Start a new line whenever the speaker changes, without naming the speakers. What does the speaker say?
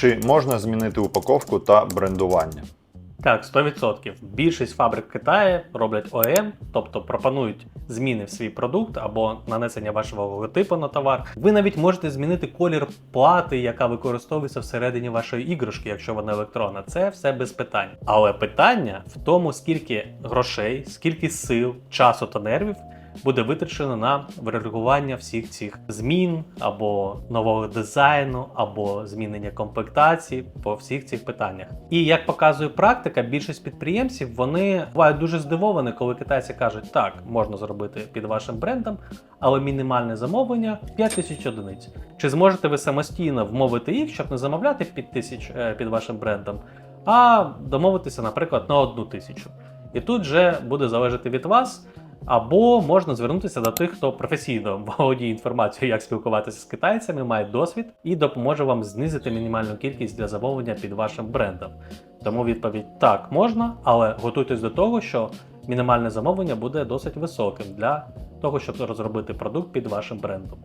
Чи можна змінити упаковку та брендування?
Так, 100%. Більшість фабрик в Китаї роблять ОЕМ, тобто пропонують зміни в свій продукт або нанесення вашого логотипу на товар. Ви навіть можете змінити колір плати, яка використовується всередині вашої іграшки, якщо вона електронна. Це все без питань. Але питання в тому, скільки грошей, скільки сил, часу та нервів буде витрачено на врегулювання всіх цих змін або нового дизайну, або змінення комплектації по всіх цих питаннях. І як показує практика, більшість підприємців вони бувають дуже здивовані, коли китайці кажуть, так можна зробити під вашим брендом, але мінімальне замовлення 5 тисяч одиниць. Чи зможете ви самостійно вмовити їх, щоб не замовляти під тисяч е, під вашим брендом, а домовитися, наприклад, на одну тисячу? І тут вже буде залежати від вас. Або можна звернутися до тих, хто професійно володіє інформацією, як спілкуватися з китайцями, має досвід і допоможе вам знизити мінімальну кількість для замовлення під вашим брендом. Тому відповідь так можна, але готуйтесь до того, що мінімальне замовлення буде досить високим для того, щоб розробити продукт під вашим брендом.